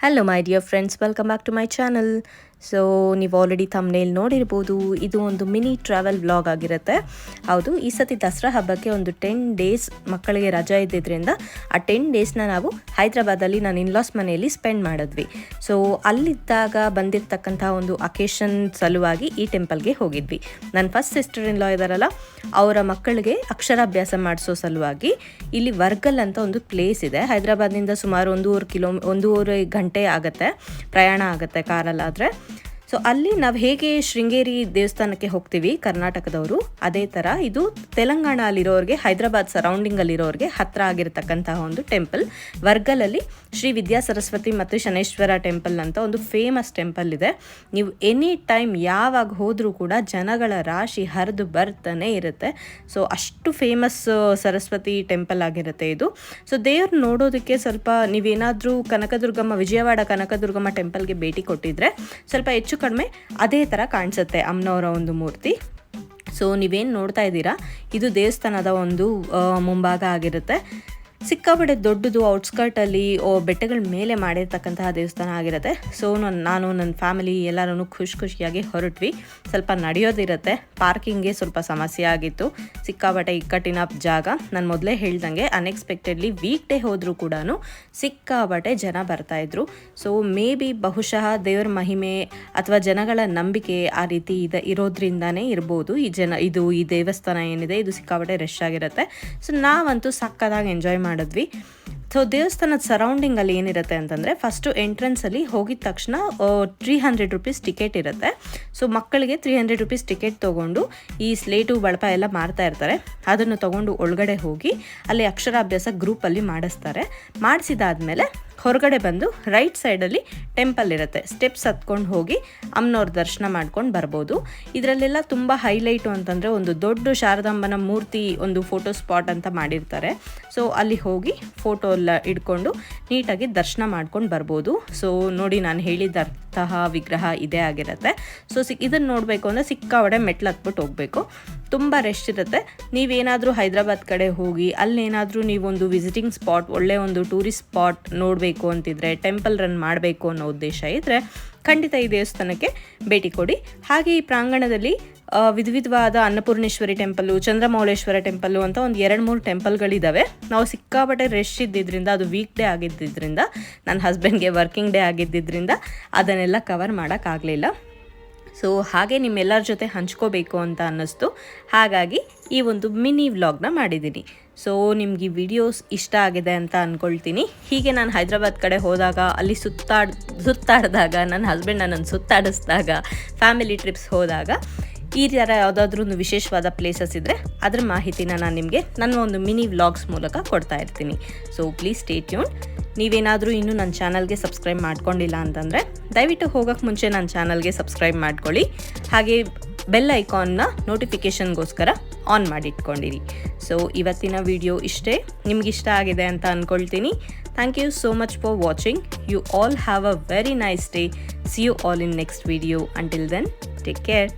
Hello my dear friends, welcome back to my channel. So ನೀವು already ತಮ್ಮನೇಲಿ ನೋಡಿರ್ಬೋದು. ಇದು ಒಂದು ಮಿನಿ ಟ್ರಾವೆಲ್ ವ್ಲಾಗ್ ಆಗಿರುತ್ತೆ. ಹೌದು, ಈ ಸತಿ ದಸರಾ ಹಬ್ಬಕ್ಕೆ ಒಂದು ಟೆನ್ ಡೇಸ್ ಮಕ್ಕಳಿಗೆ ರಜಾ ಇದ್ದಿದ್ದರಿಂದ ಆ ಟೆನ್ ಡೇಸ್ನ ನಾವು ಹೈದ್ರಾಬಾದಲ್ಲಿ ನಾನು ಇನ್ಲಾಸ್ ಮನೆಯಲ್ಲಿ ಸ್ಪೆಂಡ್ ಮಾಡಿದ್ವಿ. ಸೊ ಅಲ್ಲಿದ್ದಾಗ ಬಂದಿರತಕ್ಕಂಥ ಒಂದು ಅಕೇಶನ್ ಸಲುವಾಗಿ ಈ ಟೆಂಪಲ್ಗೆ ಹೋಗಿದ್ವಿ. ನನ್ನ ಫಸ್ಟ್ ಸಿಸ್ಟರ್ ಇನ್ ಲಾ ಇದ್ದಾರಲ್ಲ ಅವರ ಮಕ್ಕಳಿಗೆ ಅಕ್ಷರಾಭ್ಯಾಸ ಮಾಡಿಸೋ ಸಲುವಾಗಿ ಇಲ್ಲಿ ವರ್ಗಲ್ ಅಂತ ಒಂದು ಪ್ಲೇಸ್ ಇದೆ. ಹೈದರಾಬಾದ್ನಿಂದ ಸುಮಾರು ಒಂದೂವರೆ ಕಿಲೋ, ಒಂದೂವರೆ ಗಂಟೆ ಆಗುತ್ತೆ, ಪ್ರಯಾಣ ಆಗುತ್ತೆ ಕಾರಲ್ಲಾದರೆ. ಸೊ ಅಲ್ಲಿ ನಾವು ಹೇಗೆ ಶೃಂಗೇರಿ ದೇವಸ್ಥಾನಕ್ಕೆ ಹೋಗ್ತೀವಿ, ಕರ್ನಾಟಕದವರು, ಅದೇ ಥರ ಇದು ತೆಲಂಗಾಣ ಅಲ್ಲಿರೋರಿಗೆ ಹೈದರಾಬಾದ್ ಸರೌಂಡಿಂಗಲ್ಲಿರೋರಿಗೆ ಹತ್ತಿರ ಆಗಿರತಕ್ಕಂತಹ ಒಂದು ಟೆಂಪಲ್. ವರ್ಗಲಲ್ಲಿ ಶ್ರೀ ವಿದ್ಯಾ ಸರಸ್ವತಿ ಮತ್ತು ಶನೇಶ್ವರ ಟೆಂಪಲ್ ಅಂತ ಒಂದು ಫೇಮಸ್ ಟೆಂಪಲ್ ಇದೆ. ನೀವು ಎನಿ ಟೈಮ್ ಯಾವಾಗ ಹೋದರೂ ಕೂಡ ಜನಗಳ ರಾಶಿ ಹರಿದು ಬರ್ತಾನೆ ಇರುತ್ತೆ. ಸೊ ಅಷ್ಟು ಫೇಮಸ್ ಸರಸ್ವತಿ ಟೆಂಪಲ್ ಆಗಿರುತ್ತೆ ಇದು. ಸೊ ದೇವ್ರು ನೋಡೋದಕ್ಕೆ ಸ್ವಲ್ಪ ನೀವೇನಾದರೂ ಕನಕದುರ್ಗಮ್ಮ, ವಿಜಯವಾಡ ಕನಕದುರ್ಗಮ್ಮ ಟೆಂಪಲ್ಗೆ ಭೇಟಿ ಕೊಟ್ಟಿದ್ರೆ ಸ್ವಲ್ಪ ಹೆಚ್ಚು ಕಡಿಮೆ ಅದೇ ಥರ ಕಾಣಿಸುತ್ತೆ ಅಮ್ಮನವರ ಒಂದು ಮೂರ್ತಿ. ಸೊ ನೀವೇನು ನೋಡ್ತಾ ಇದ್ದೀರಾ? ಇದು ದೇವಸ್ಥಾನದ ಒಂದು ಮುಂಭಾಗ ಆಗಿರುತ್ತೆ. ಸಿಕ್ಕಾಪಟ್ಟೆ ದೊಡ್ಡದು ಔಟ್ಸ್ಕರ್ಟಲ್ಲಿ ಬೆಟ್ಟಗಳ ಮೇಲೆ ಮಾಡಿರ್ತಕ್ಕಂತಹ ದೇವಸ್ಥಾನ ಆಗಿರುತ್ತೆ. ಸೊ ನಾನು ನಾನು ನನ್ನ ಫ್ಯಾಮಿಲಿ ಎಲ್ಲರೂ ಖುಷಿ ಖುಷಿಯಾಗಿ ಹೊರಟ್ವಿ. ಸ್ವಲ್ಪ ನಡೆಯೋದಿರುತ್ತೆ. ಪಾರ್ಕಿಂಗ್ಗೆ ಸ್ವಲ್ಪ ಸಮಸ್ಯೆ ಆಗಿತ್ತು. ಸಿಕ್ಕಾಪಟ್ಟೆ ಇಕ್ಕಟ್ಟಿನ ಜಾಗ. ನಾನು ಮೊದಲೇ ಹೇಳ್ದಂಗೆ ಅನ್ಎಕ್ಸ್ಪೆಕ್ಟೆಡ್ಲಿ ವೀಕ್ ಡೇ ಹೋದರೂ ಕೂಡ ಸಿಕ್ಕಾಪಟ್ಟೆ ಜನ ಬರ್ತಾಯಿದ್ರು ಸೊ ಮೇ ಬಿ ಬಹುಶಃ ದೇವರ ಮಹಿಮೆ ಅಥವಾ ಜನಗಳ ನಂಬಿಕೆ ಆ ರೀತಿ ಇದೆ ಇರೋದ್ರಿಂದನೇ ಇರ್ಬೋದು. ಈ ಜನ ಇದು ಈ ದೇವಸ್ಥಾನ ಏನಿದೆ, ಇದು ಸಿಕ್ಕಾಪಟ್ಟೆ ರಶ್ ಆಗಿರುತ್ತೆ. ಸೊ ನಾವಂತೂ ಸಕ್ಕದಾಗಿ ಎಂಜಾಯ್ ಮಾಡಿದ್ವಿ. ಸೊ ದೇವಸ್ಥಾನದ ಸರೌಂಡಿಂಗಲ್ಲಿ ಏನಿರುತ್ತೆ ಅಂತಂದರೆ ಫಸ್ಟು ಎಂಟ್ರೆನ್ಸಲ್ಲಿ ಹೋಗಿದ ತಕ್ಷಣ ತ್ರೀ ಹಂಡ್ರೆಡ್ ರುಪೀಸ್ ಟಿಕೆಟ್ ಇರುತ್ತೆ. ಸೊ ಮಕ್ಕಳಿಗೆ ತ್ರೀ ಹಂಡ್ರೆಡ್ ರುಪೀಸ್ ಟಿಕೆಟ್ ತಗೊಂಡು ಈ ಸ್ಲೇಟು ಬಳಪ ಎಲ್ಲ ಮಾರ್ತಾ ಇರ್ತಾರೆ. ಅದನ್ನು ತಗೊಂಡು ಒಳಗಡೆ ಹೋಗಿ ಅಲ್ಲಿ ಅಕ್ಷರಾಭ್ಯಾಸ ಗ್ರೂಪಲ್ಲಿ ಮಾಡಿಸ್ತಾರೆ. ಮಾಡಿಸಿದಾದ್ಮೇಲೆ ಹೊರಗಡೆ ಬಂದು ರೈಟ್ ಸೈಡಲ್ಲಿ ಟೆಂಪಲ್ ಇರುತ್ತೆ. ಸ್ಟೆಪ್ಸ್ ಹತ್ಕೊಂಡು ಹೋಗಿ ಅಮ್ಮನವ್ರ ದರ್ಶನ ಮಾಡ್ಕೊಂಡು ಬರ್ಬೋದು. ಇದರಲ್ಲೆಲ್ಲ ತುಂಬ ಹೈಲೈಟು ಅಂತಂದರೆ ಒಂದು ದೊಡ್ಡ ಶಾರದಾಂಬನ ಮೂರ್ತಿ ಒಂದು ಫೋಟೋ ಸ್ಪಾಟ್ ಅಂತ ಮಾಡಿರ್ತಾರೆ. ಸೊ ಅಲ್ಲಿ ಹೋಗಿ ಫೋಟೋ ಎಲ್ಲ ಇಟ್ಕೊಂಡು ನೀಟಾಗಿ ದರ್ಶನ ಮಾಡ್ಕೊಂಡು ಬರ್ಬೋದು. ಸೊ ನೋಡಿ ನಾನು ಹೇಳಿದ ಅಂತಹ ವಿಗ್ರಹ ಇದೇ ಆಗಿರುತ್ತೆ. ಸೊ ಸಿ ಇದನ್ನು ನೋಡಬೇಕು ಅಂದರೆ ಸಿಕ್ಕಾವಡೆ ಮೆಟ್ಲು ಹತ್ಬಿಟ್ಟು ಹೋಗಬೇಕು. ತುಂಬ ರೆಸ್ಟ್ ಇರುತ್ತೆ. ನೀವೇನಾದರೂ ಹೈದರಾಬಾದ್ ಕಡೆ ಹೋಗಿ ಅಲ್ಲೇನಾದರೂ ನೀವೊಂದು ವಿಸಿಟಿಂಗ್ ಸ್ಪಾಟ್ ಒಳ್ಳೆ ಒಂದು ಟೂರಿಸ್ಟ್ ಸ್ಪಾಟ್ ನೋಡಬೇಕು ಅಂತಿದ್ರೆ ಟೆಂಪಲ್ ರನ್ ಮಾಡಬೇಕು ಅನ್ನೋ ಉದ್ದೇಶ ಇದ್ದರೆ ಖಂಡಿತ ಈ ದೇವಸ್ಥಾನಕ್ಕೆ ಭೇಟಿ ಕೊಡಿ. ಹಾಗೆ ಈ ಪ್ರಾಂಗಣದಲ್ಲಿ ವಿಧ ವಿಧವಾದ ಅನ್ನಪೂರ್ಣೇಶ್ವರಿ ಟೆಂಪಲ್ಲು ಚಂದ್ರಮೌಳೇಶ್ವರ ಟೆಂಪಲ್ಲು ಅಂತ ಒಂದು ಎರಡು ಮೂರು ಟೆಂಪಲ್ಗಳಿದ್ದಾವೆ ನಾವು ಸಿಕ್ಕಾಪಟ್ಟೆ ರೆಶ್ ಇದ್ದಿದ್ದರಿಂದ ಅದು ವೀಕ್ ಡೇ ಆಗಿದ್ದಿದ್ದರಿಂದ ನನ್ನ ಹಸ್ಬೆಂಡ್ಗೆ ವರ್ಕಿಂಗ್ ಡೇ ಆಗಿದ್ದಿದ್ದರಿಂದ ಅದನ್ನೆಲ್ಲ ಕವರ್ ಮಾಡೋಕ್ಕಾಗಲಿಲ್ಲ. ಸೊ ಹಾಗೆ ನಿಮ್ಮೆಲ್ಲರ ಜೊತೆ ಹಂಚ್ಕೋಬೇಕು ಅಂತ ಅನ್ನಿಸ್ತು. ಹಾಗಾಗಿ ಈ ಒಂದು ಮಿನಿ ವ್ಲಾಗ್ನ ಮಾಡಿದ್ದೀನಿ. ಸೊ ನಿಮ್ಗೆ ವಿಡಿಯೋಸ್ ಇಷ್ಟ ಆಗಿದೆ ಅಂತ ಅಂದ್ಕೊಳ್ತೀನಿ ಹೀಗೆ ನಾನು ಹೈದ್ರಾಬಾದ್ ಕಡೆ ಹೋದಾಗ, ಅಲ್ಲಿ ಸುತ್ತಾಡ್, ಸುತ್ತಾಡಿದಾಗ ನನ್ನ ಹಸ್ಬೆಂಡ್ ನನ್ನನ್ನು ಸುತ್ತಾಡಿಸ್ದಾಗ ಫ್ಯಾಮಿಲಿ ಟ್ರಿಪ್ಸ್ ಹೋದಾಗ, ಈ ಥರ ಯಾವುದಾದ್ರೂ ವಿಶೇಷವಾದ ಪ್ಲೇಸಸ್ ಇದ್ದರೆ ಅದರ ಮಾಹಿತಿನ ನಾನು ನಿಮಗೆ ನನ್ನ ಒಂದು ಮಿನಿ ವ್ಲಾಗ್ಸ್ ಮೂಲಕ ಕೊಡ್ತಾ ಇರ್ತೀನಿ. ಸೊ ಪ್ಲೀಸ್ ಟ್ಯೂನ್ ನೀವೇನಾದರೂ ಇನ್ನೂ ನನ್ನ ಚಾನಲ್ಗೆ ಸಬ್ಸ್ಕ್ರೈಬ್ ಮಾಡ್ಕೊಂಡಿಲ್ಲ ಅಂತಂದರೆ, ದಯವಿಟ್ಟು ಹೋಗೋಕ್ಕೆ ಮುಂಚೆ ನನ್ನ ಚಾನಲ್ಗೆ ಸಬ್ಸ್ಕ್ರೈಬ್ ಮಾಡ್ಕೊಳ್ಳಿ. ಹಾಗೆ ಬೆಲ್ ಐಕಾನ್ನ ನೋಟಿಫಿಕೇಷನ್ಗೋಸ್ಕರ ಆನ್ ಮಾಡಿಟ್ಕೊಂಡಿರಿ. ಸೊ ಇವತ್ತಿನ ವಿಡಿಯೋ ಇಷ್ಟೇ. ನಿಮ್ಗಿಷ್ಟ ಆಗಿದೆ ಅಂತ ಅಂದ್ಕೊಳ್ತೀನಿ thank you so much for watching you all have a very nice day see you all in next video until then take care